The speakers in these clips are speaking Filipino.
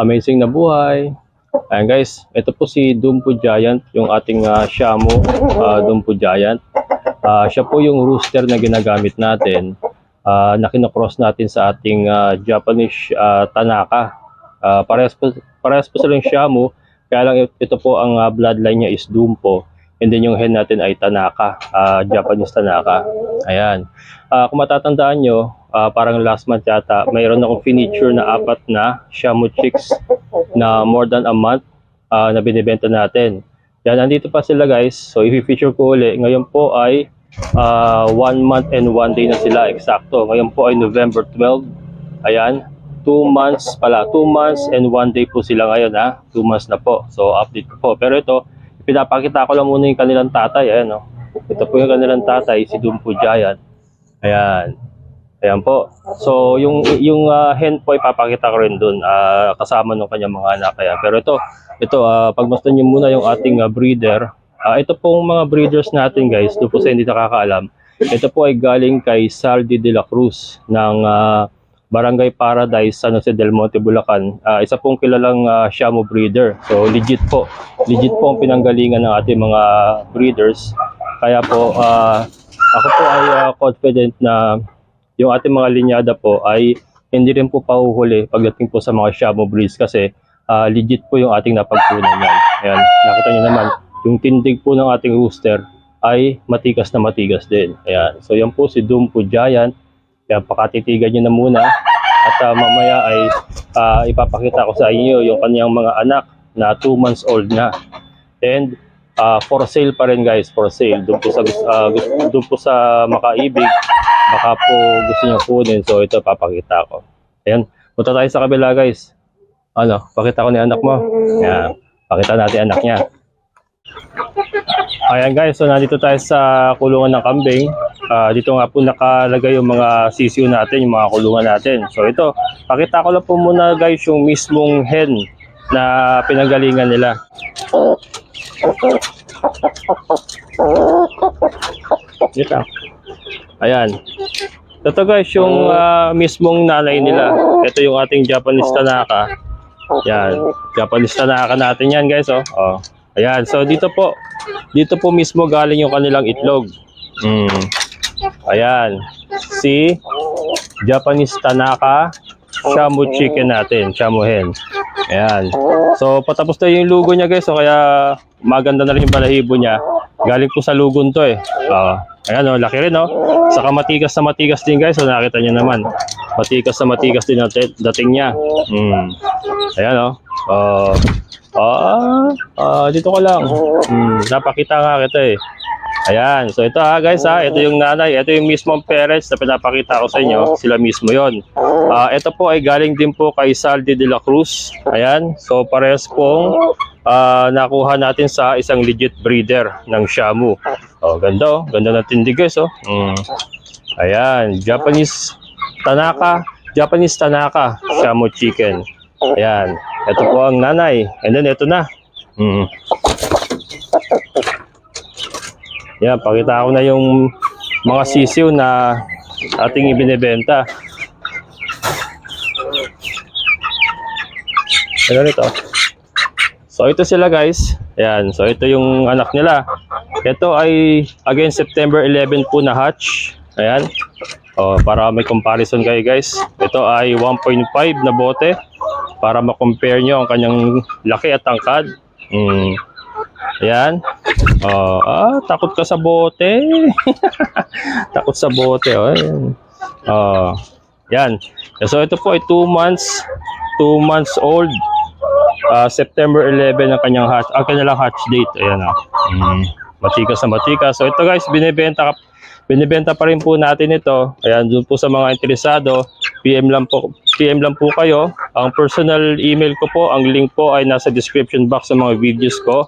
amazing na buhay. Ayan guys, ito po si Dumpo Giant, yung ating uh, Shamu uh, Dumpo Giant. Ah, siya po yung rooster na ginagamit natin ah, na kinocross natin sa ating ah, Japanese ah, Tanaka. Ah, parehas, po, parehas po silang Shamu, kaya lang it- ito po ang ah, bloodline niya is Dumpo. And then yung hen natin ay Tanaka, ah, Japanese Tanaka. Ayan. Ah, kung matatandaan nyo, ah, parang last month yata, mayroon akong finiture na apat na Shamu chicks na more than a month ah, na binibenta natin. Yan, nandito pa sila guys. So, i-feature ko uli. Ngayon po ay ah, one month and one day na sila. Eksakto. Ngayon po ay November 12. Ayan. Two months pala. Two months and one day po sila ngayon ha. Two months na po. So, update ko po. Pero ito, pinapakita ko lang muna yung kanilang tatay. Ayan o. Ito po yung kanilang tatay, si Dumpo Giant. Ayan. Ayan po. So, yung yung ah, hen po ipapakita ko rin doon kasama ng kanyang mga anak. Ayan. Pero ito, ito uh, pagmasdan niyo muna yung ating ah, breeder. Ah, ito pong mga breeders natin guys, ito po sa hindi nakakaalam. Ito po ay galing kay Saldi de la Cruz ng ah, Barangay Paradise, San Jose del Monte, Bulacan. Ah, isa pong kilalang ah, Shamu breeder. So legit po. Legit po ang pinanggalingan ng ating mga breeders. Kaya po ah, ako po ay ah, confident na yung ating mga linyada po ay hindi rin po pahuhuli pagdating po sa mga Shamu breeds kasi ah, legit po yung ating napagpunan yan. Ayan, nakita niyo naman, yung tindig po ng ating rooster ay matigas na matigas din. Ayan, so yan po si Dumpo Giant. Kaya pakatitigan niyo na muna at ah, mamaya ay ah, ipapakita ko sa inyo yung kanyang mga anak na 2 months old na. And ah, for sale pa rin guys, for sale. Doon po sa, gus- doon po sa makaibig, baka po gusto niyo kunin. So ito papakita ko. Ayan, punta tayo sa kabila guys. Ano, pakita ko ni anak mo. Ayan, pakita natin anak niya. Ayan guys, so nandito tayo sa kulungan ng kambing. Ah, dito nga po nakalagay yung mga sisiw natin, yung mga kulungan natin. So ito, pakita ko lang po muna guys yung mismong hen na pinagalingan nila. Dito. Ayan. Ito guys, yung ah, mismong nanay nila. Ito yung ating Japanese Tanaka. Yan. Japanese Tanaka natin yan guys. Oh. oh. Ayan. So dito po, dito po mismo galing yung kanilang itlog. Mm. Ayan. Si Japanese Tanaka Shamu chicken natin. Shamu hen. Ayan. So patapos na yung lugo niya guys. So kaya maganda na rin yung balahibo niya. Galing po sa lugon to eh. Oh. Ayan oh, laki rin oh. Saka matigas na matigas din guys. So nakita niyo naman. Matigas na matigas din dating niya. Mm. Ayan oh. Oh. Ah, ah, dito ka lang. Hmm, napakita nga kita eh. Ayan, so ito ha guys ha, ito yung nanay, ito yung mismong parents na pinapakita ko sa inyo, sila mismo yon. Ah, ito po ay galing din po kay Saldi de la Cruz. Ayan, so parehas pong ah, nakuha natin sa isang legit breeder ng Shamu. Oh, ganda oh, ganda ng tindig guys oh. Hmm. Ayan, Japanese Tanaka, Japanese Tanaka Shamu chicken. Ayan, ito po ang nanay. And then ito na. Mm. Yan, pakita ko na yung mga sisiw na ating ibinebenta. Ano nito? So ito sila guys. Ayan, so ito yung anak nila. Ito ay again September 11 po na hatch. Ayan. Oh, para may comparison kayo guys. Ito ay 1.5 na bote para ma-compare nyo ang kanyang laki at tangkad. Mm. Ayan. Oh, ah, takot ka sa bote. takot sa bote. Oh, ayan. Oh, yan. So ito po ay 2 months, 2 months old. Ah, September 11 ang kanyang hatch, ang kanilang hatch date. Ayan ah. Mm, matikas na matikas. So ito guys, binibenta ka Binibenta pa rin po natin ito. Ayan, doon po sa mga interesado, PM lang po PM lang po kayo. Ang personal email ko po, ang link po ay nasa description box sa mga videos ko.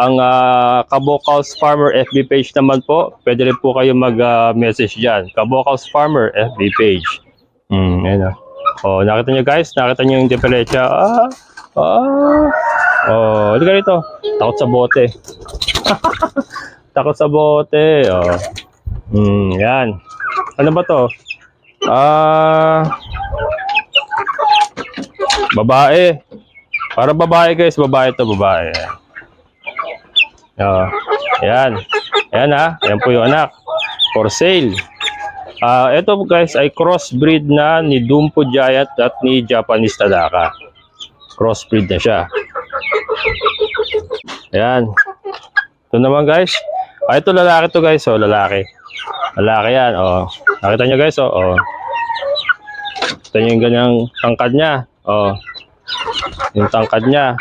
Ang uh, Kabokals Farmer FB page naman po, pwede rin po kayo mag-message dyan. Kabokals Farmer FB page. Hmm, ayan o. Oh, nakita nyo guys, nakita nyo yung diferensya. Ah, ah. Oh, halika rito. Takot sa bote. Takot sa bote. Oh. Hmm, yan. Ano ba to? Ah, babae. Para babae guys, babae to babae. Oh, ayan. Ayan ha, ayan po yung anak. For sale. Ah, ito guys ay crossbreed na ni Dumpo Giant at ni Japanese Tadaka. Crossbreed na siya. Ayan. Ito naman guys. Ah, ito lalaki to guys, oh, lalaki. Lalaki yan, oh. Nakita nyo guys, oh, oh. Ito yung ganyang tangkad niya, oh. Yung tangkad niya.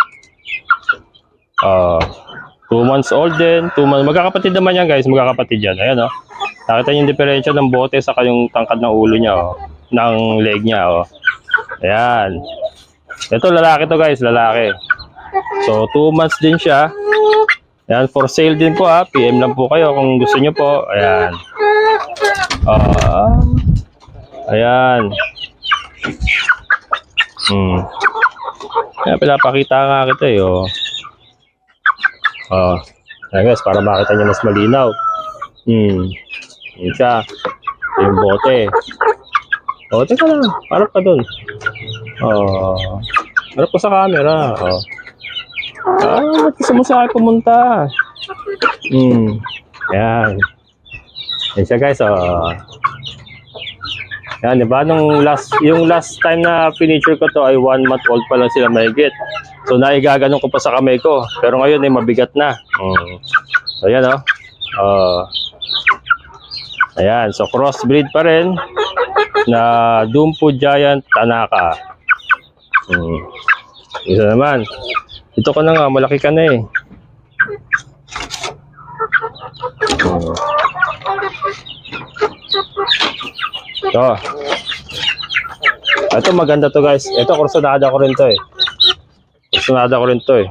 Oh. Two months old din. Two months. Magkakapatid naman yan guys. Magkakapatid yan. Ayan oh. Nakita niyo yung diferensya ng bote sa yung tangkad ng ulo niya oh. Ng leg niya oh. Ayan. Ito lalaki to guys. Lalaki. So two months din siya. Ayan. For sale din po ha. PM lang po kayo kung gusto niyo po. Ayan. Ah. ayan. Hmm. Kaya pinapakita nga kita eh, oh. Oh. Ayan guys, para makita niyo mas malinaw. Hmm. Yun siya. Yung bote. Oh, teka lang. Harap ka dun. Oh. Harap ko sa camera. Oh. Ah, ba't gusto mo sa akin pumunta? Hmm. Ayan. Yan siya guys, oh. Yan, di ba? Nung last, yung last time na finiture ko to ay one month old pa lang sila mahigit. So, naigaganon ko pa sa kamay ko. Pero ngayon ay mabigat na. Mm. So, yan oh. Oh. Ayan. So, crossbreed pa rin na Dumpo Giant Tanaka. Mm. Isa naman. Ito ka na nga. Malaki ka na eh. Mm. Ito. Ito maganda to guys. Ito kursunada ko rin to eh. Kursunada ko rin to eh.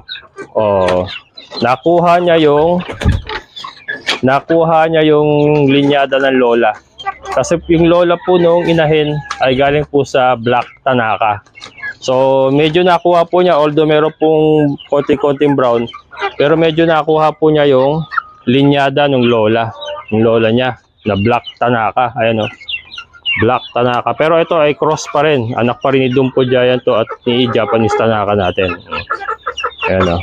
Oh, nakuha niya yung nakuha niya yung linyada ng lola. Kasi yung lola po nung inahin ay galing po sa Black Tanaka. So medyo nakuha po niya although meron pong konti-konting brown pero medyo nakuha po niya yung linyada ng lola. Yung lola niya na Black Tanaka. Ayan oh. Black Tanaka. Pero ito ay cross pa rin. Anak pa rin ni Dumpo Giant to at ni Japanese Tanaka natin. Ayan o.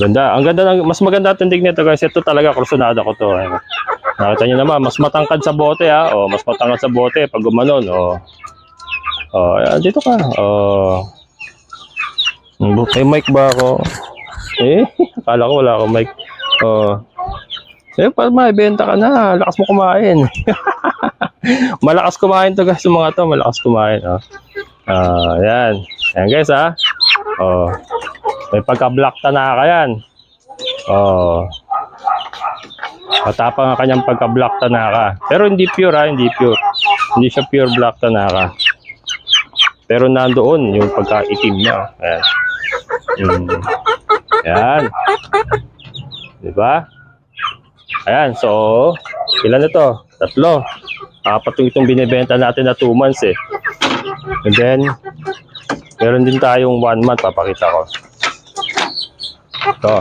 Ganda. Ang ganda ng, mas maganda tindig nito guys. Ito talaga krusonada ko to. Ayan. Nakita nyo naman, mas matangkad sa bote ha. O, mas matangkad sa bote pag gumanon. O. O, ayan, dito ka. O. May mic ba ako? Eh, akala ko wala akong mic. O. Eh, para maibenta ka na. Lakas mo kumain. malakas kumain to guys, mga to. Malakas kumain. Oh. Ah, yan. Yan guys, ha. Oh. May pagka-black tanaka yan. Oh. Matapang ang kanyang pagka-black tanaka. Pero hindi pure, ha. Hindi pure. Hindi siya pure black tanaka. Pero nandoon yung pagka-itim niya. Ayan. Mm. Yan. Diba? Ayan, so, ilan na to? Tatlo. Apat yung itong binibenta natin na 2 months eh. And then, meron din tayong 1 month, papakita ko. Ito.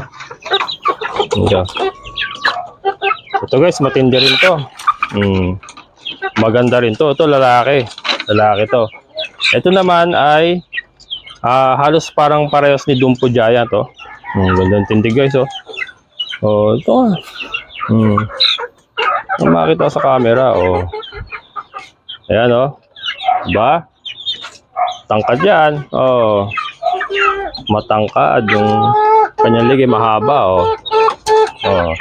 Ito. Ito guys, matindi rin to. Hmm. Maganda rin to. Ito lalaki. Lalaki to. Ito naman ay ah, halos parang parehas ni Dumpo Giant to. Hmm, gandang tindi guys oh. Oh, ito ah. Hmm. Makita sa camera, oh. Ayan, oh. Ba? Tangkad yan. Oh. Matangkad. Yung kanyang ligay mahaba, oh. Oh.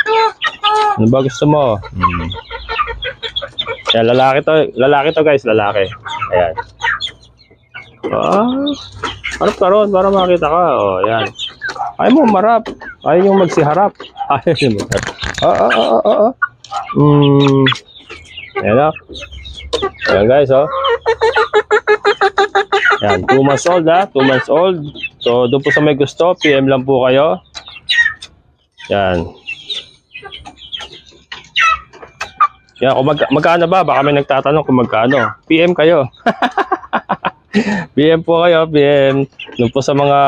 Ano ba gusto mo? Hmm. Ayan, lalaki to. Lalaki to, guys. Lalaki. Ayan. Ah. Harap ka para makita ka. Oh, ayan. Ayaw mo marap. Ayaw yung magsiharap. Ayaw yung magsiharap. Ah, ah, ah, ah, ah. Hmm. Ayan o. Ayan guys, oh. Ayan, 2 months old ha. 2 months old. So, doon po sa may gusto, PM lang po kayo. Ayan. Yan, kung mag magkano ba? Baka may nagtatanong kung magkano. PM kayo. PM po kayo, PM. Doon po sa mga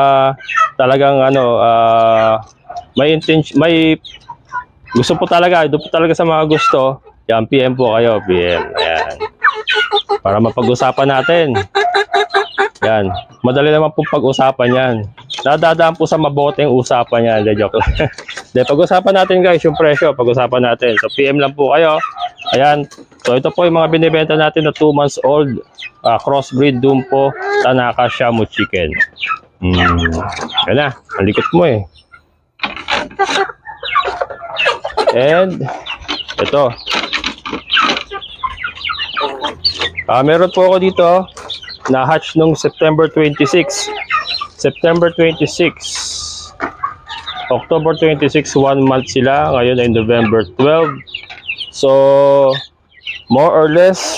talagang ano, ah, may intention, may gusto po talaga, doon po talaga sa mga gusto, yan, PM po kayo, PM. Ayan. Para mapag-usapan natin. Yan. Madali naman po pag-usapan yan. Nadadaan po sa maboteng usapan yan. De, joke lang. De, pag-usapan natin guys yung presyo. Pag-usapan natin. So, PM lang po kayo. Ayan. So, ito po yung mga binibenta natin na 2 months old. ah, crossbreed Dumpo Tanaka Shamu Chicken. Hmm. Yan na. Ang likot mo eh. And, ito. Ah, meron po ako dito na hatch nung September 26. September 26. October 26, one month sila. Ngayon ay November 12. So, more or less,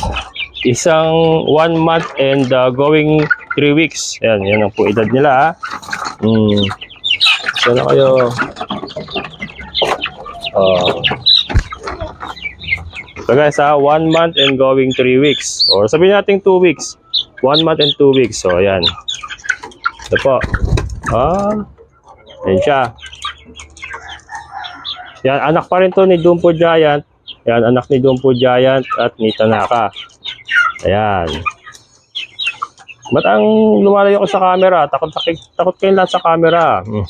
isang one month and uh, going three weeks. Yan, yan ang po edad nila. ha. Hmm. Sana kayo. Oh. So guys, ha, one month and going three weeks. Or sabihin natin two weeks. One month and two weeks. So, ayan. Ito po. Ah, ayan siya. Yan, anak pa rin to ni Dumpo Giant. Yan, anak ni Dumpo Giant at ni Tanaka. Ayan. Ba't ang lumalayo ko sa camera? Takot, takot, takot kayo lahat sa camera. Hmm.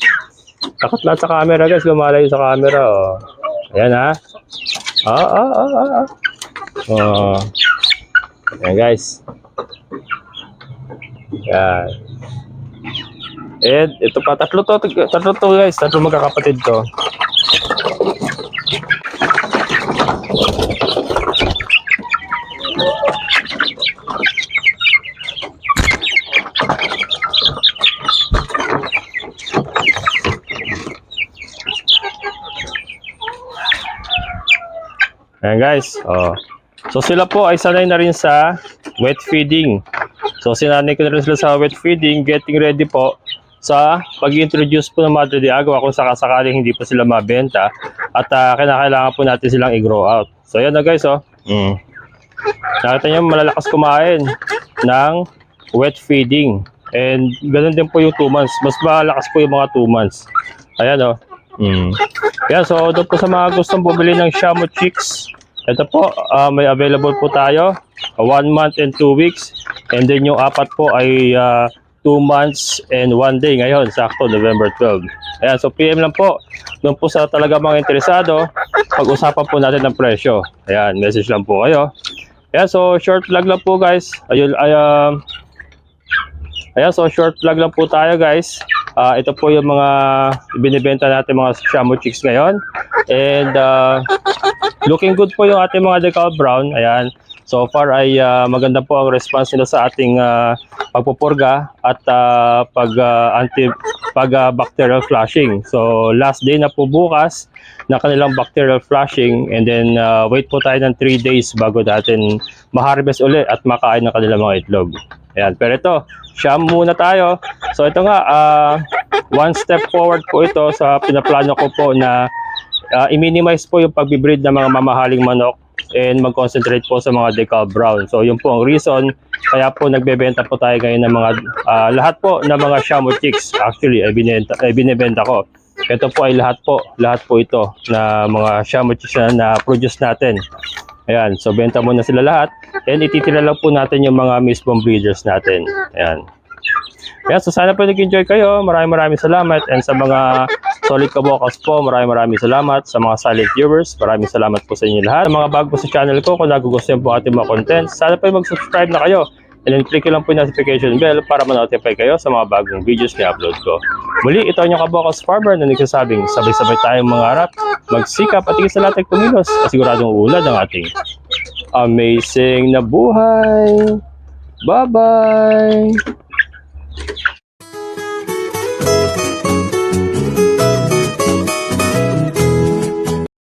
Takot lahat sa camera guys, lumalayo sa camera. Oh. Ayan ha. Ah, ah, ah, ah. ah. Oh. Ayan guys. Ayan. And ito pa, tatlo to, tatlo to guys, tatlo magkakapatid to. Ayan guys. Oh. So sila po ay sanay na rin sa wet feeding. So sinanay ko na rin sila sa wet feeding, getting ready po sa pag-introduce po ng Madre de Agua kung sakasakaling hindi pa sila mabenta at uh, kinakailangan po natin silang i-grow out. So yan na guys oh. Mm. Nakita nyo malalakas kumain ng wet feeding. And ganun din po yung 2 months. Mas malakas po yung mga 2 months. Ayan oh. Mm. Yan, so doon po sa mga gustong bumili ng Shamu Chicks, ito po, ah, may available po tayo. 1 month and 2 weeks. And then yung apat po ay 2 months and 1 day ngayon, sakto November 12. Ayan, so PM lang po. Doon po sa talaga mga interesado, pag-usapan po natin ng presyo. Ayan, message lang po kayo. Ayan, so short vlog lang po guys. Ayun, ay, um, Ayan, so short vlog lang po tayo guys. Ah, ito po yung mga binibenta natin mga Shamu Chicks ngayon. And uh, looking good po yung ating mga decal brown. Ayan. So far ay ah, maganda po ang response nila sa ating ah, pagpupurga at ah, pag ah, anti pag ah, bacterial flushing. So last day na po bukas na kanilang bacterial flushing and then ah, wait po tayo ng 3 days bago natin ma-harvest uli at makain ng kanilang mga itlog. Ayan, pero ito, sham muna tayo. So ito nga, ah, one step forward po ito sa pinaplano ko po na ah, i-minimize po yung pagbibreed ng mga mamahaling manok and mag-concentrate po sa mga decal brown. So yun po ang reason kaya po nagbebenta po tayo ngayon ng mga ah, lahat po ng mga Shamu chicks actually ay binenta ay binebenta ko. Ito po ay lahat po, lahat po ito na mga Shamu chicks na, na produce natin. Ayan, so benta muna sila lahat and ititira lang po natin yung mga mismong breeders natin. Ayan. Ayan, so sana po nag-enjoy kayo. Maraming maraming salamat. And sa mga solid kabokas po, maraming maraming salamat. Sa mga silent viewers, maraming salamat po sa inyo lahat. Sa mga bago po sa channel ko, kung nagugustuhan po ating mga content, sana po mag-subscribe na kayo. And then click lang po yung notification bell para ma-notify kayo sa mga bagong videos na upload ko. Muli, ito ang inyong kabokas farmer na nagsasabing sabay-sabay tayong mangarap, magsikap at higit sa lahat ay kumilos at siguradong uulad ang ating amazing na buhay. Bye-bye!